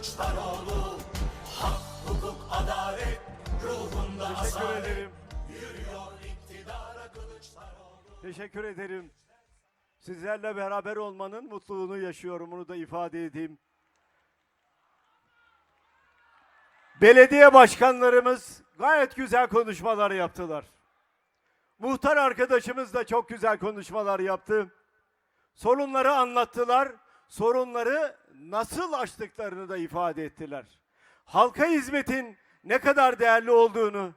Kılıçdaroğlu Hak, hukuk, adalet ruhunda Teşekkür asalet ederim. Yürüyor iktidara Kılıçdaroğlu Teşekkür ederim. Sizlerle beraber olmanın mutluluğunu yaşıyorum. Bunu da ifade edeyim. Belediye başkanlarımız gayet güzel konuşmalar yaptılar. Muhtar arkadaşımız da çok güzel konuşmalar yaptı. Sorunları anlattılar. Sorunları nasıl aştıklarını da ifade ettiler. Halka hizmetin ne kadar değerli olduğunu,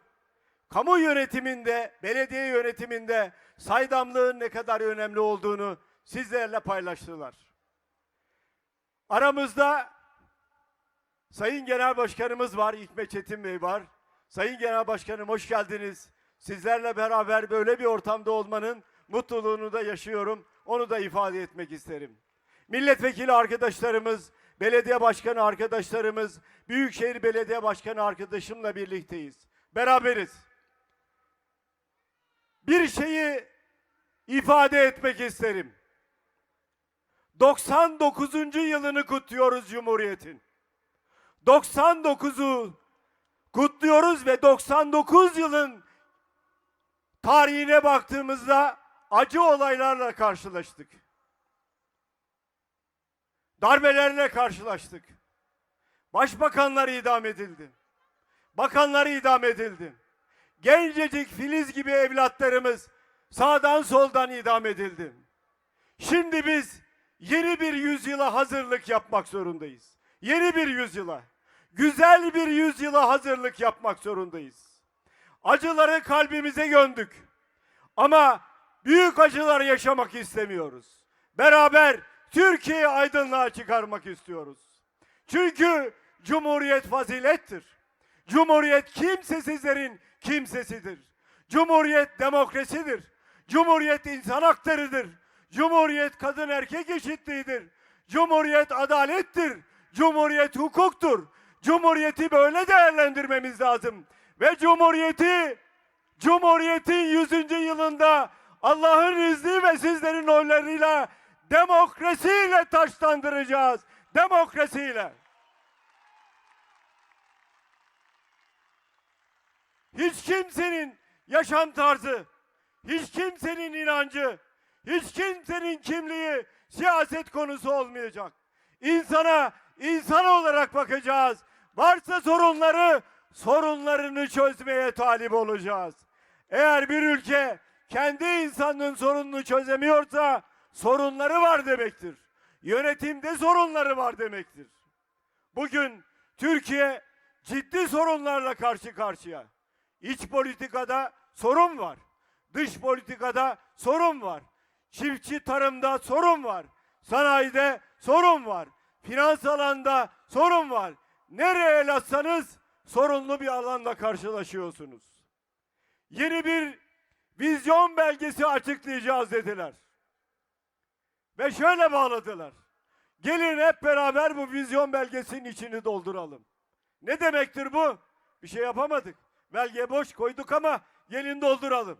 kamu yönetiminde, belediye yönetiminde saydamlığın ne kadar önemli olduğunu sizlerle paylaştılar. Aramızda Sayın Genel Başkanımız var, Hikmet Çetin Bey var. Sayın Genel Başkanım hoş geldiniz. Sizlerle beraber böyle bir ortamda olmanın mutluluğunu da yaşıyorum. Onu da ifade etmek isterim. Milletvekili arkadaşlarımız, belediye başkanı arkadaşlarımız, Büyükşehir Belediye Başkanı arkadaşımla birlikteyiz. Beraberiz bir şeyi ifade etmek isterim. 99. yılını kutluyoruz Cumhuriyet'in. 99'u kutluyoruz ve 99 yılın tarihine baktığımızda acı olaylarla karşılaştık. Darbelerle karşılaştık. Başbakanlar idam edildi. Bakanlar idam edildi gencecik filiz gibi evlatlarımız sağdan soldan idam edildi. Şimdi biz yeni bir yüzyıla hazırlık yapmak zorundayız. Yeni bir yüzyıla, güzel bir yüzyıla hazırlık yapmak zorundayız. Acıları kalbimize gömdük. Ama büyük acılar yaşamak istemiyoruz. Beraber Türkiye'yi aydınlığa çıkarmak istiyoruz. Çünkü Cumhuriyet fazilettir. Cumhuriyet kimsesizlerin kimsesidir. Cumhuriyet demokrasidir. Cumhuriyet insan haklarıdır. Cumhuriyet kadın erkek eşitliğidir. Cumhuriyet adalettir. Cumhuriyet hukuktur. Cumhuriyeti böyle değerlendirmemiz lazım. Ve Cumhuriyeti Cumhuriyet'in 100. yılında Allah'ın izni ve sizlerin oylarıyla demokrasiyle taşlandıracağız. Demokrasiyle. hiç kimsenin yaşam tarzı, hiç kimsenin inancı, hiç kimsenin kimliği siyaset konusu olmayacak. İnsana insan olarak bakacağız. Varsa sorunları, sorunlarını çözmeye talip olacağız. Eğer bir ülke kendi insanının sorununu çözemiyorsa sorunları var demektir. Yönetimde sorunları var demektir. Bugün Türkiye ciddi sorunlarla karşı karşıya. İç politikada sorun var. Dış politikada sorun var. Çiftçi tarımda sorun var. Sanayide sorun var. Finans alanda sorun var. Nereye el atsanız sorunlu bir alanda karşılaşıyorsunuz. Yeni bir vizyon belgesi açıklayacağız dediler. Ve şöyle bağladılar. Gelin hep beraber bu vizyon belgesinin içini dolduralım. Ne demektir bu? Bir şey yapamadık. Belge boş koyduk ama gelin dolduralım.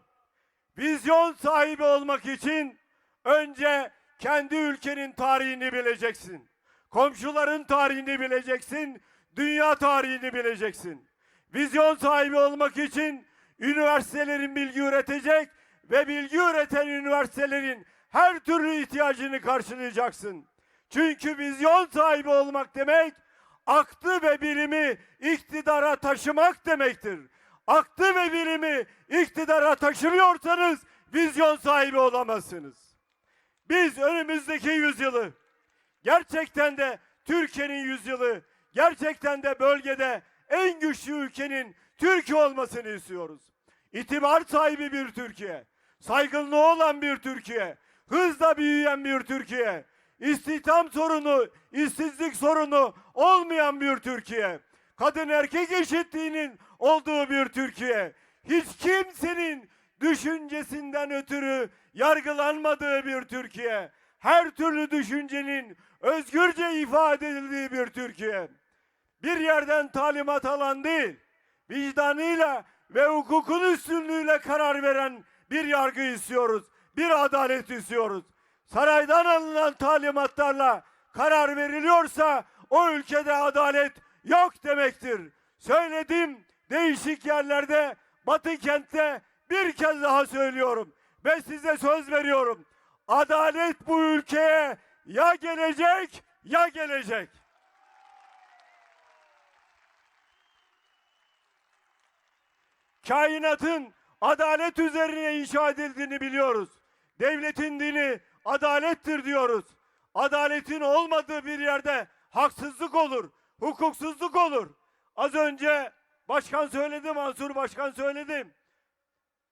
Vizyon sahibi olmak için önce kendi ülkenin tarihini bileceksin. Komşuların tarihini bileceksin. Dünya tarihini bileceksin. Vizyon sahibi olmak için üniversitelerin bilgi üretecek ve bilgi üreten üniversitelerin her türlü ihtiyacını karşılayacaksın. Çünkü vizyon sahibi olmak demek aklı ve bilimi iktidara taşımak demektir. Aklı ve bilimi iktidara taşımıyorsanız vizyon sahibi olamazsınız. Biz önümüzdeki yüzyılı gerçekten de Türkiye'nin yüzyılı, gerçekten de bölgede en güçlü ülkenin Türkiye olmasını istiyoruz. İtibar sahibi bir Türkiye, saygınlığı olan bir Türkiye, hızla büyüyen bir Türkiye, istihdam sorunu, işsizlik sorunu olmayan bir Türkiye, kadın erkek eşitliğinin olduğu bir Türkiye, hiç kimsenin düşüncesinden ötürü yargılanmadığı bir Türkiye, her türlü düşüncenin özgürce ifade edildiği bir Türkiye. Bir yerden talimat alan değil, vicdanıyla ve hukukun üstünlüğüyle karar veren bir yargı istiyoruz. Bir adalet istiyoruz. Saraydan alınan talimatlarla karar veriliyorsa o ülkede adalet yok demektir. Söyledim değişik yerlerde Batı kentte bir kez daha söylüyorum ve size söz veriyorum. Adalet bu ülkeye ya gelecek ya gelecek. Kainatın adalet üzerine inşa edildiğini biliyoruz. Devletin dini adalettir diyoruz. Adaletin olmadığı bir yerde haksızlık olur, hukuksuzluk olur. Az önce başkan söyledi, Mansur Başkan söyledim.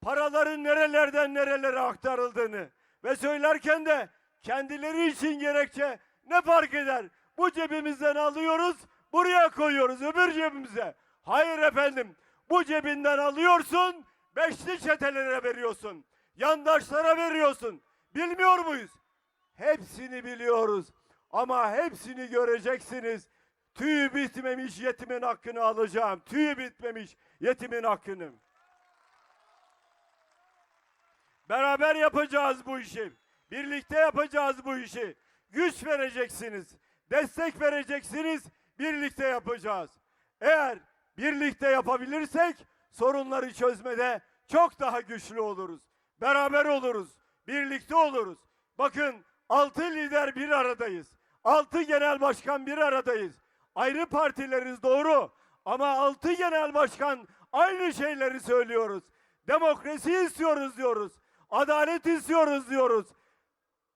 Paraların nerelerden nerelere aktarıldığını ve söylerken de kendileri için gerekçe ne fark eder? Bu cebimizden alıyoruz, buraya koyuyoruz öbür cebimize. Hayır efendim, bu cebinden alıyorsun, beşli çetelere veriyorsun. Yandaşlara veriyorsun. Bilmiyor muyuz? Hepsini biliyoruz. Ama hepsini göreceksiniz. Tüyü bitmemiş yetimin hakkını alacağım. Tüyü bitmemiş yetimin hakkını. Beraber yapacağız bu işi. Birlikte yapacağız bu işi. Güç vereceksiniz. Destek vereceksiniz. Birlikte yapacağız. Eğer birlikte yapabilirsek sorunları çözmede çok daha güçlü oluruz. Beraber oluruz. Birlikte oluruz. Bakın altı lider bir aradayız. Altı genel başkan bir aradayız. Ayrı partileriz doğru. Ama altı genel başkan aynı şeyleri söylüyoruz. Demokrasi istiyoruz diyoruz. Adalet istiyoruz diyoruz.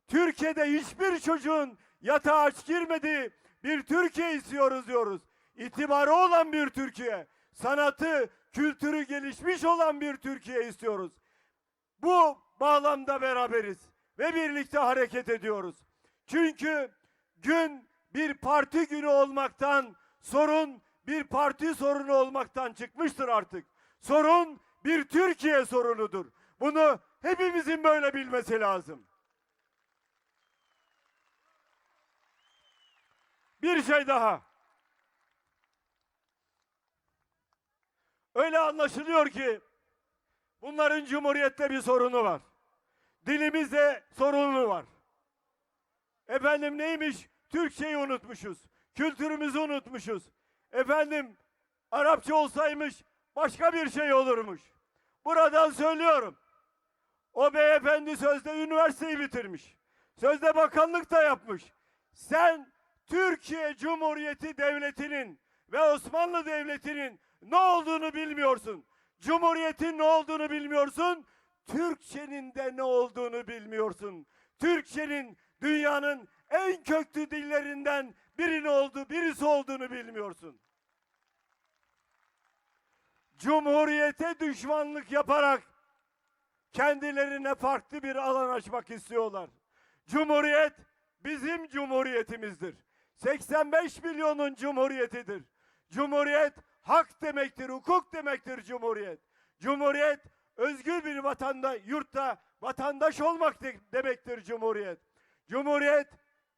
Türkiye'de hiçbir çocuğun yatağa aç girmediği bir Türkiye istiyoruz diyoruz. İtibarı olan bir Türkiye, sanatı, kültürü gelişmiş olan bir Türkiye istiyoruz. Bu bağlamda beraberiz ve birlikte hareket ediyoruz. Çünkü gün bir parti günü olmaktan, sorun bir parti sorunu olmaktan çıkmıştır artık. Sorun bir Türkiye sorunudur. Bunu hepimizin böyle bilmesi lazım. Bir şey daha. Öyle anlaşılıyor ki bunların cumhuriyette bir sorunu var. Dilimizde sorunu var. Efendim neymiş? Türkçeyi unutmuşuz. Kültürümüzü unutmuşuz. Efendim Arapça olsaymış başka bir şey olurmuş. Buradan söylüyorum. O beyefendi sözde üniversiteyi bitirmiş. Sözde bakanlık da yapmış. Sen Türkiye Cumhuriyeti Devleti'nin ve Osmanlı Devleti'nin ne olduğunu bilmiyorsun. Cumhuriyetin ne olduğunu bilmiyorsun. Türkçenin de ne olduğunu bilmiyorsun. Türkçenin dünyanın en köklü dillerinden birini oldu, birisi olduğunu bilmiyorsun. Cumhuriyete düşmanlık yaparak kendilerine farklı bir alan açmak istiyorlar. Cumhuriyet bizim cumhuriyetimizdir. 85 milyonun cumhuriyetidir. Cumhuriyet hak demektir, hukuk demektir cumhuriyet. Cumhuriyet özgür bir vatanda, yurtta vatandaş olmak de- demektir cumhuriyet. Cumhuriyet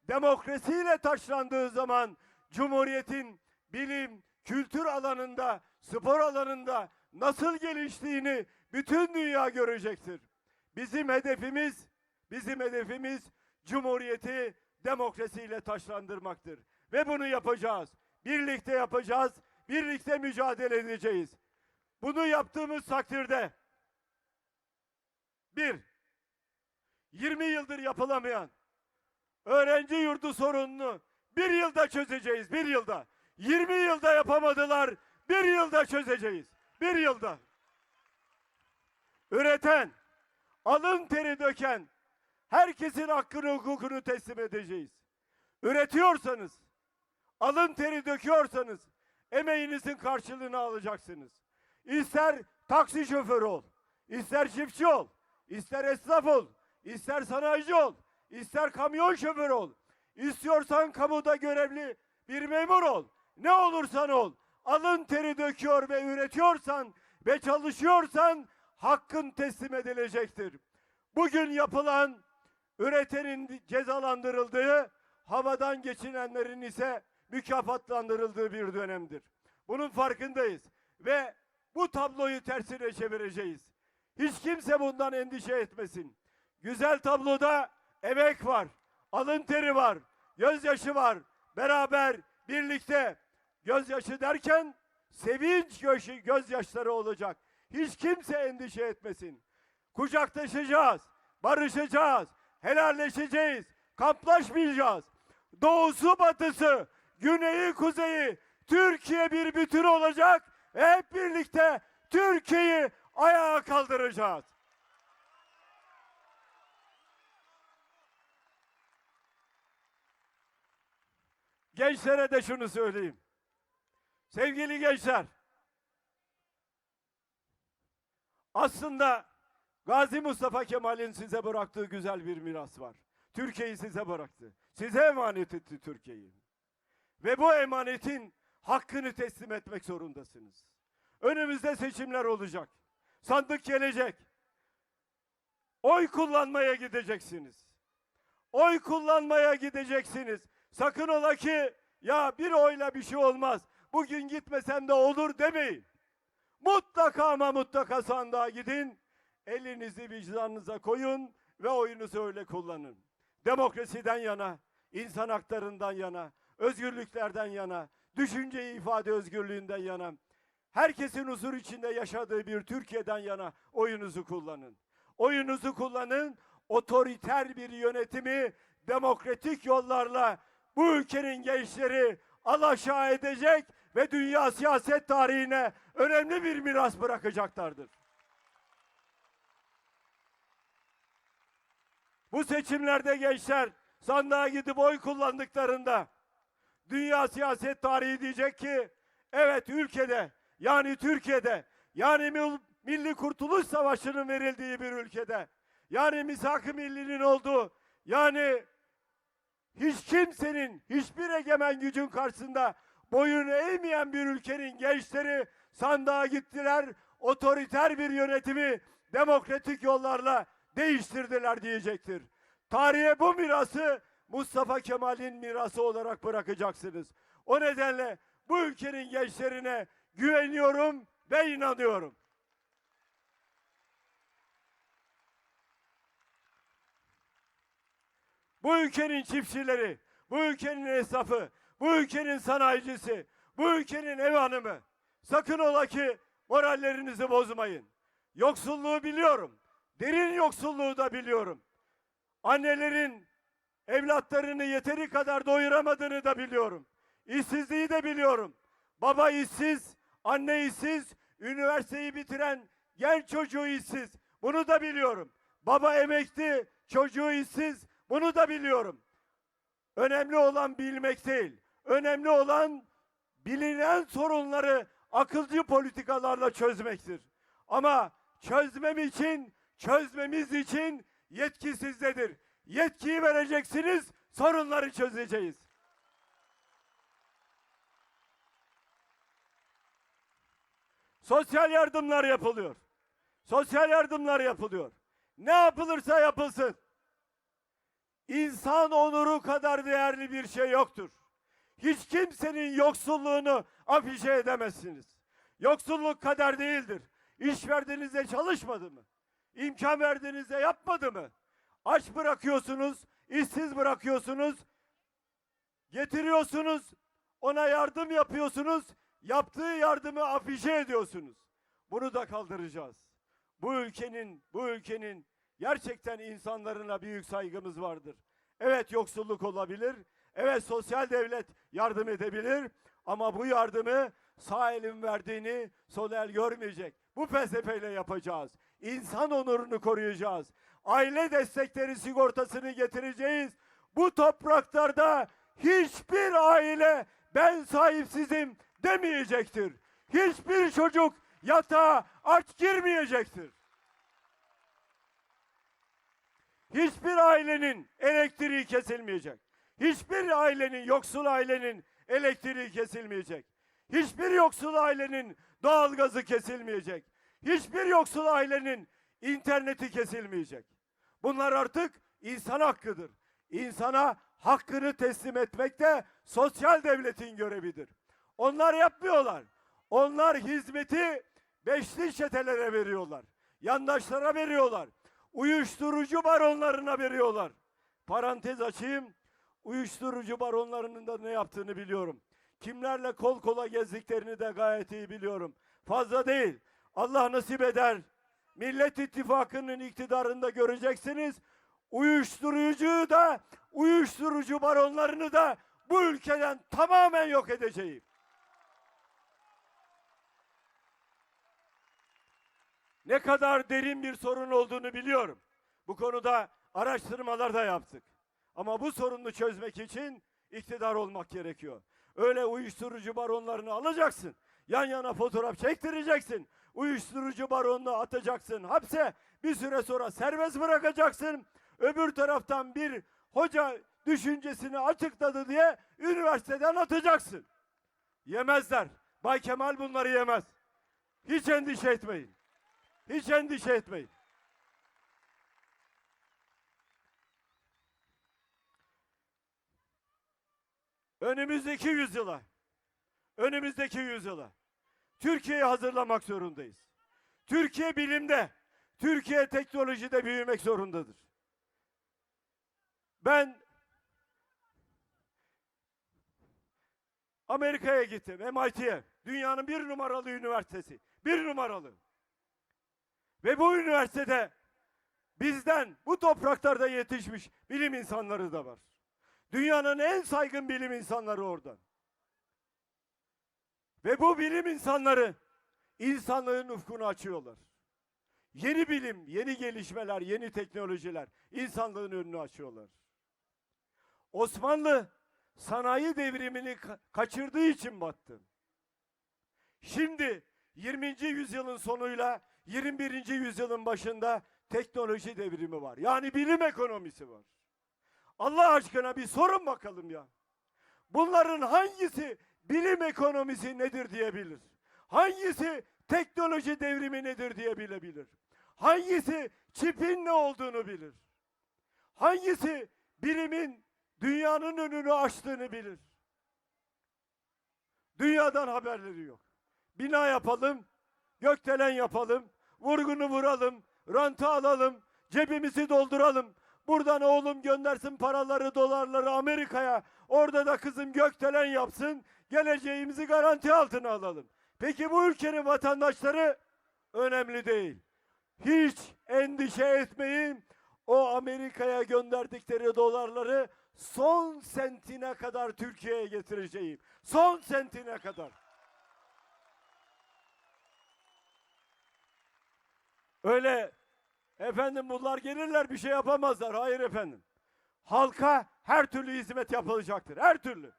demokrasiyle taşlandığı zaman cumhuriyetin bilim, kültür alanında, spor alanında nasıl geliştiğini bütün dünya görecektir. Bizim hedefimiz, bizim hedefimiz cumhuriyeti demokrasiyle taşlandırmaktır. Ve bunu yapacağız. Birlikte yapacağız, birlikte mücadele edeceğiz. Bunu yaptığımız takdirde bir, 20 yıldır yapılamayan öğrenci yurdu sorununu bir yılda çözeceğiz, bir yılda. 20 yılda yapamadılar, bir yılda çözeceğiz. Bir yılda. Üreten, alın teri döken, herkesin hakkını hukukunu teslim edeceğiz. Üretiyorsanız, alın teri döküyorsanız, emeğinizin karşılığını alacaksınız. İster taksi şoförü ol, ister çiftçi ol, ister esnaf ol, ister sanayici ol, ister kamyon şoförü ol. İstiyorsan kamuda görevli bir memur ol. Ne olursan ol. Alın teri döküyor ve üretiyorsan ve çalışıyorsan hakkın teslim edilecektir. Bugün yapılan üretenin cezalandırıldığı, havadan geçinenlerin ise mükafatlandırıldığı bir dönemdir. Bunun farkındayız ve bu tabloyu tersine çevireceğiz. Hiç kimse bundan endişe etmesin. Güzel tabloda emek var, alın teri var, gözyaşı var. Beraber birlikte gözyaşı derken sevinç göz- gözyaşları olacak. Hiç kimse endişe etmesin. Kucaklaşacağız, barışacağız, helalleşeceğiz, kamplaşmayacağız. Doğusu batısı, güneyi kuzeyi, Türkiye bir bütün olacak hep birlikte Türkiye'yi ayağa kaldıracağız. Gençlere de şunu söyleyeyim. Sevgili gençler, aslında Gazi Mustafa Kemal'in size bıraktığı güzel bir miras var. Türkiye'yi size bıraktı. Size emanet etti Türkiye'yi. Ve bu emanetin hakkını teslim etmek zorundasınız. Önümüzde seçimler olacak. Sandık gelecek. Oy kullanmaya gideceksiniz. Oy kullanmaya gideceksiniz. Sakın ola ki ya bir oyla bir şey olmaz. Bugün gitmesem de olur demeyin. Mutlaka ama mutlaka sandığa gidin. Elinizi vicdanınıza koyun ve oyunuzu öyle kullanın. Demokrasiden yana, insan haklarından yana, özgürlüklerden yana, düşünce ifade özgürlüğünden yana, herkesin huzur içinde yaşadığı bir Türkiye'den yana oyunuzu kullanın. Oyunuzu kullanın, otoriter bir yönetimi demokratik yollarla bu ülkenin gençleri alaşağı edecek ve dünya siyaset tarihine önemli bir miras bırakacaklardır. Bu seçimlerde gençler sandığa gidip oy kullandıklarında dünya siyaset tarihi diyecek ki evet ülkede yani Türkiye'de yani Mil- Milli Kurtuluş Savaşı'nın verildiği bir ülkede yani misak-ı millinin olduğu yani hiç kimsenin hiçbir egemen gücün karşısında boyun eğmeyen bir ülkenin gençleri sandığa gittiler otoriter bir yönetimi demokratik yollarla değiştirdiler diyecektir. Tarihe bu mirası Mustafa Kemal'in mirası olarak bırakacaksınız. O nedenle bu ülkenin gençlerine güveniyorum ve inanıyorum. Bu ülkenin çiftçileri, bu ülkenin esnafı, bu ülkenin sanayicisi, bu ülkenin ev hanımı. Sakın ola ki morallerinizi bozmayın. Yoksulluğu biliyorum. Derin yoksulluğu da biliyorum. Annelerin evlatlarını yeteri kadar doyuramadığını da biliyorum. İşsizliği de biliyorum. Baba işsiz, anne işsiz, üniversiteyi bitiren genç çocuğu işsiz. Bunu da biliyorum. Baba emekli, çocuğu işsiz. Bunu da biliyorum. Önemli olan bilmek değil. Önemli olan bilinen sorunları akılcı politikalarla çözmektir. Ama çözmem için, çözmemiz için yetki sizdedir. Yetkiyi vereceksiniz, sorunları çözeceğiz. Sosyal yardımlar yapılıyor. Sosyal yardımlar yapılıyor. Ne yapılırsa yapılsın. İnsan onuru kadar değerli bir şey yoktur. Hiç kimsenin yoksulluğunu afişe edemezsiniz. Yoksulluk kader değildir. İş verdiğinizde çalışmadı mı? İmkan verdiğinizde yapmadı mı? Aç bırakıyorsunuz, işsiz bırakıyorsunuz, getiriyorsunuz, ona yardım yapıyorsunuz, yaptığı yardımı afişe ediyorsunuz. Bunu da kaldıracağız. Bu ülkenin, bu ülkenin gerçekten insanlarına büyük saygımız vardır. Evet yoksulluk olabilir, evet sosyal devlet yardım edebilir ama bu yardımı sağ elin verdiğini sol el görmeyecek. Bu felsefeyle yapacağız. İnsan onurunu koruyacağız. Aile destekleri sigortasını getireceğiz. Bu topraklarda hiçbir aile ben sahipsizim demeyecektir. Hiçbir çocuk yatağa aç girmeyecektir. Hiçbir ailenin elektriği kesilmeyecek. Hiçbir ailenin, yoksul ailenin elektriği kesilmeyecek. Hiçbir yoksul ailenin doğalgazı kesilmeyecek. Hiçbir yoksul ailenin interneti kesilmeyecek. Bunlar artık insan hakkıdır. İnsana hakkını teslim etmek de sosyal devletin görevidir. Onlar yapmıyorlar. Onlar hizmeti beşli çetelere veriyorlar. Yandaşlara veriyorlar. Uyuşturucu baronlarına veriyorlar. Parantez açayım. Uyuşturucu baronlarının da ne yaptığını biliyorum. Kimlerle kol kola gezdiklerini de gayet iyi biliyorum. Fazla değil. Allah nasip eder. Millet İttifakı'nın iktidarında göreceksiniz. Uyuşturucuyu da, uyuşturucu baronlarını da bu ülkeden tamamen yok edeceğim. Ne kadar derin bir sorun olduğunu biliyorum. Bu konuda araştırmalar da yaptık. Ama bu sorunu çözmek için iktidar olmak gerekiyor. Öyle uyuşturucu baronlarını alacaksın. Yan yana fotoğraf çektireceksin. Uyuşturucu baronunu atacaksın hapse. Bir süre sonra serbest bırakacaksın. Öbür taraftan bir hoca düşüncesini açıkladı diye üniversiteden atacaksın. Yemezler. Bay Kemal bunları yemez. Hiç endişe etmeyin. Hiç endişe etmeyin. Önümüzdeki yüzyıla, önümüzdeki yüzyıla Türkiye'yi hazırlamak zorundayız. Türkiye bilimde, Türkiye teknolojide büyümek zorundadır. Ben Amerika'ya gittim, MIT'ye. Dünyanın bir numaralı üniversitesi. Bir numaralı. Ve bu üniversitede bizden bu topraklarda yetişmiş bilim insanları da var. Dünyanın en saygın bilim insanları oradan. Ve bu bilim insanları insanlığın ufkunu açıyorlar. Yeni bilim, yeni gelişmeler, yeni teknolojiler insanlığın önünü açıyorlar. Osmanlı sanayi devrimini ka- kaçırdığı için battı. Şimdi 20. yüzyılın sonuyla 21. yüzyılın başında teknoloji devrimi var. Yani bilim ekonomisi var. Allah aşkına bir sorun bakalım ya. Bunların hangisi bilim ekonomisi nedir diyebilir? Hangisi teknoloji devrimi nedir diye bilebilir? Hangisi çipin ne olduğunu bilir? Hangisi bilimin dünyanın önünü açtığını bilir? Dünyadan haberleri yok. Bina yapalım, gökdelen yapalım, vurgunu vuralım, rantı alalım, cebimizi dolduralım. Buradan oğlum göndersin paraları, dolarları Amerika'ya. Orada da kızım gökdelen yapsın. Geleceğimizi garanti altına alalım. Peki bu ülkenin vatandaşları önemli değil. Hiç endişe etmeyin. O Amerika'ya gönderdikleri dolarları son sentine kadar Türkiye'ye getireceğim. Son sentine kadar. Öyle efendim bunlar gelirler bir şey yapamazlar. Hayır efendim. Halka her türlü hizmet yapılacaktır. Her türlü.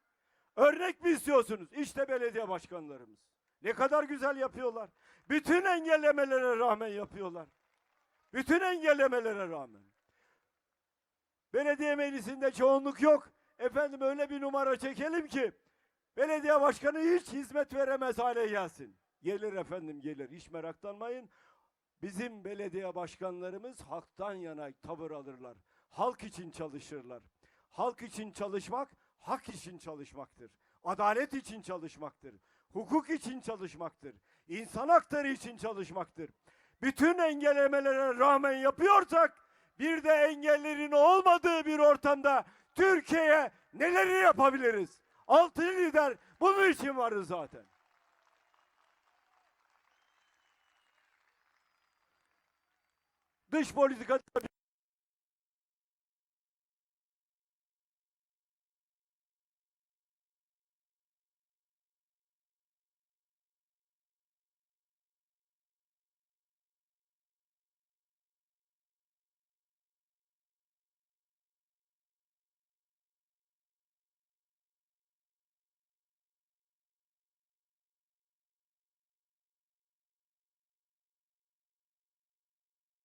Örnek mi istiyorsunuz? İşte belediye başkanlarımız. Ne kadar güzel yapıyorlar. Bütün engellemelere rağmen yapıyorlar. Bütün engellemelere rağmen. Belediye meclisinde çoğunluk yok. Efendim öyle bir numara çekelim ki belediye başkanı hiç hizmet veremez hale gelsin. Gelir efendim gelir. Hiç meraklanmayın. Bizim belediye başkanlarımız halktan yana tavır alırlar. Halk için çalışırlar. Halk için çalışmak, hak için çalışmaktır. Adalet için çalışmaktır. Hukuk için çalışmaktır. İnsan hakları için çalışmaktır. Bütün engellemelere rağmen yapıyorsak, bir de engellerin olmadığı bir ortamda Türkiye'ye neleri yapabiliriz? Altı lider bunun için varız zaten. Dış politikada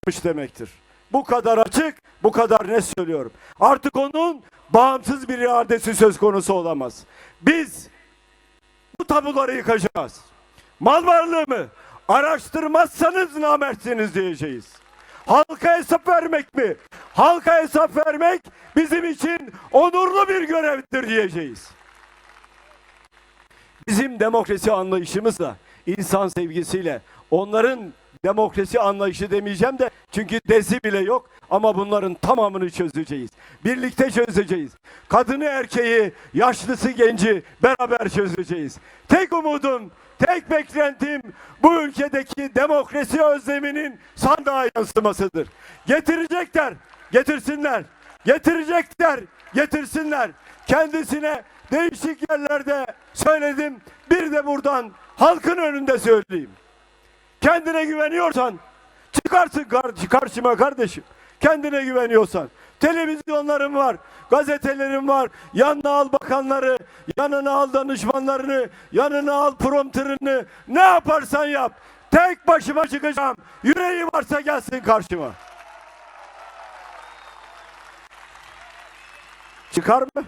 yapmış demektir. Bu kadar açık, bu kadar net söylüyorum. Artık onun bağımsız bir iradesi söz konusu olamaz. Biz bu tabuları yıkacağız. Mal varlığımı araştırmazsanız namertsiniz diyeceğiz. Halka hesap vermek mi? Halka hesap vermek bizim için onurlu bir görevdir diyeceğiz. Bizim demokrasi anlayışımızla, insan sevgisiyle, onların demokrasi anlayışı demeyeceğim de Çünkü desi bile yok ama bunların tamamını çözeceğiz. Birlikte çözeceğiz. Kadını erkeği, yaşlısı genci beraber çözeceğiz. Tek umudum, tek beklentim bu ülkedeki demokrasi özleminin sandığa yansımasıdır. Getirecekler, getirsinler. Getirecekler, getirsinler. Kendisine değişik yerlerde söyledim. Bir de buradan halkın önünde söyleyeyim. Kendine güveniyorsan çıkarsın kar- karşıma kardeşim. Kendine güveniyorsan. Televizyonlarım var, gazetelerim var. Yanına al bakanları, yanına al danışmanlarını, yanına al prompterını. Ne yaparsan yap. Tek başıma çıkacağım. Yüreği varsa gelsin karşıma. Çıkar mı?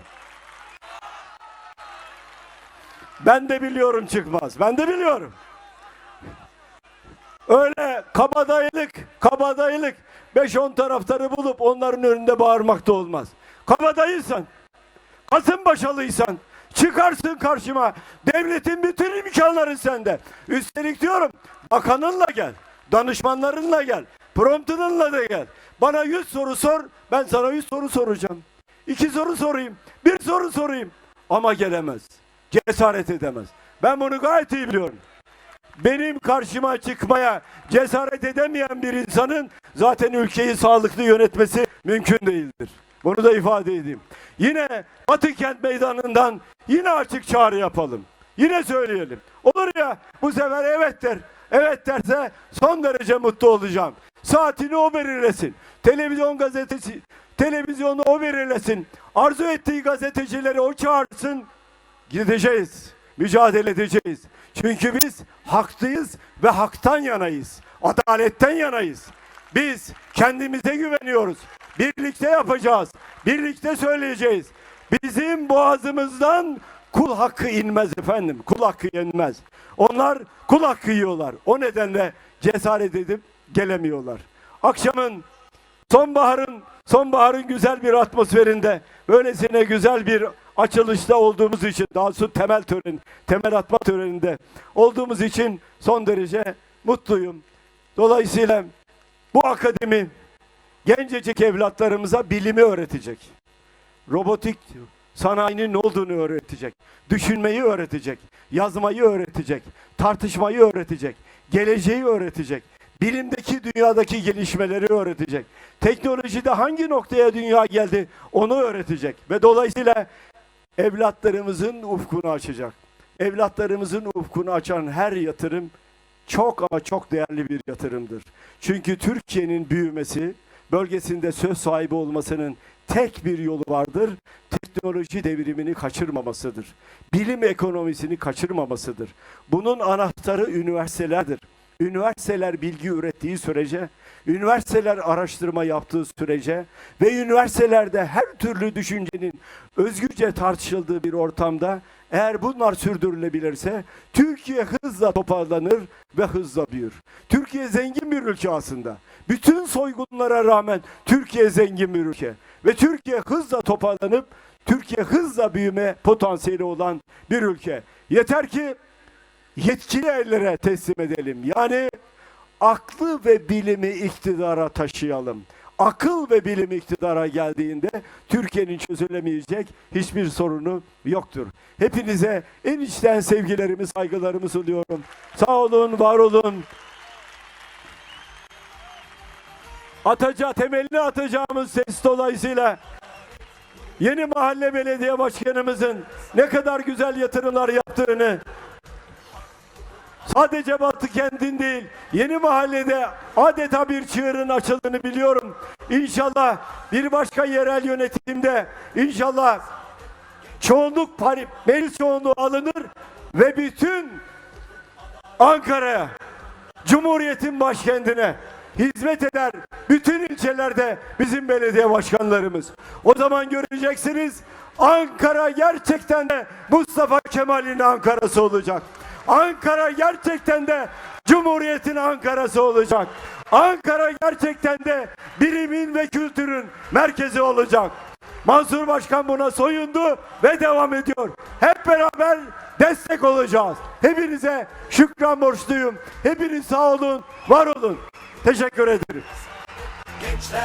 Ben de biliyorum çıkmaz. Ben de biliyorum. Öyle kabadayılık, kabadayılık 5-10 taraftarı bulup onların önünde bağırmak da olmaz. Kabadayıysan, Kasımpaşalıysan çıkarsın karşıma. Devletin bütün imkanları sende. Üstelik diyorum bakanınla gel, danışmanlarınla gel, promptununla da gel. Bana 100 soru sor, ben sana 100 soru soracağım. İki soru sorayım, bir soru sorayım. Ama gelemez, cesaret edemez. Ben bunu gayet iyi biliyorum benim karşıma çıkmaya cesaret edemeyen bir insanın zaten ülkeyi sağlıklı yönetmesi mümkün değildir. Bunu da ifade edeyim. Yine Batı Kent Meydanı'ndan yine açık çağrı yapalım. Yine söyleyelim. Olur ya bu sefer evet der. Evet derse son derece mutlu olacağım. Saatini o belirlesin. Televizyon gazetesi, televizyonu o belirlesin. Arzu ettiği gazetecileri o çağırsın. Gideceğiz. Mücadele edeceğiz. Çünkü biz haklıyız ve haktan yanayız. Adaletten yanayız. Biz kendimize güveniyoruz. Birlikte yapacağız. Birlikte söyleyeceğiz. Bizim boğazımızdan kul hakkı inmez efendim. Kul hakkı yenmez. Onlar kul hakkı yiyorlar. O nedenle cesaret edip gelemiyorlar. Akşamın Sonbaharın sonbaharın güzel bir atmosferinde böylesine güzel bir açılışta olduğumuz için daha doğrusu temel tören temel atma töreninde olduğumuz için son derece mutluyum. Dolayısıyla bu akademi gencecik evlatlarımıza bilimi öğretecek. Robotik sanayinin ne olduğunu öğretecek. Düşünmeyi öğretecek. Yazmayı öğretecek. Tartışmayı öğretecek. Geleceği öğretecek. Bilimdeki dünyadaki gelişmeleri öğretecek. Teknolojide hangi noktaya dünya geldi onu öğretecek. Ve dolayısıyla evlatlarımızın ufkunu açacak. Evlatlarımızın ufkunu açan her yatırım çok ama çok değerli bir yatırımdır. Çünkü Türkiye'nin büyümesi, bölgesinde söz sahibi olmasının tek bir yolu vardır. Teknoloji devrimini kaçırmamasıdır. Bilim ekonomisini kaçırmamasıdır. Bunun anahtarı üniversitelerdir. Üniversiteler bilgi ürettiği sürece, üniversiteler araştırma yaptığı sürece ve üniversitelerde her türlü düşüncenin özgürce tartışıldığı bir ortamda eğer bunlar sürdürülebilirse Türkiye hızla toparlanır ve hızla büyür. Türkiye zengin bir ülke aslında. Bütün soygunlara rağmen Türkiye zengin bir ülke. Ve Türkiye hızla toparlanıp Türkiye hızla büyüme potansiyeli olan bir ülke. Yeter ki yetkili ellere teslim edelim. Yani aklı ve bilimi iktidara taşıyalım. Akıl ve bilim iktidara geldiğinde Türkiye'nin çözülemeyecek hiçbir sorunu yoktur. Hepinize en içten sevgilerimi, saygılarımı sunuyorum. Sağ olun, var olun. Ataca temelini atacağımız ses dolayısıyla yeni mahalle belediye başkanımızın ne kadar güzel yatırımlar yaptığını Sadece Batı kentin değil, yeni mahallede adeta bir çığırın açıldığını biliyorum. İnşallah bir başka yerel yönetimde, inşallah çoğunluk pari, meclis çoğunluğu alınır ve bütün Ankara'ya, Cumhuriyet'in başkentine hizmet eder bütün ilçelerde bizim belediye başkanlarımız. O zaman göreceksiniz Ankara gerçekten de Mustafa Kemal'in Ankara'sı olacak. Ankara gerçekten de Cumhuriyet'in Ankara'sı olacak. Ankara gerçekten de bilimin ve kültürün merkezi olacak. Mansur Başkan buna soyundu ve devam ediyor. Hep beraber destek olacağız. Hepinize şükran borçluyum. Hepiniz sağ olun, var olun. Teşekkür ederim. gençler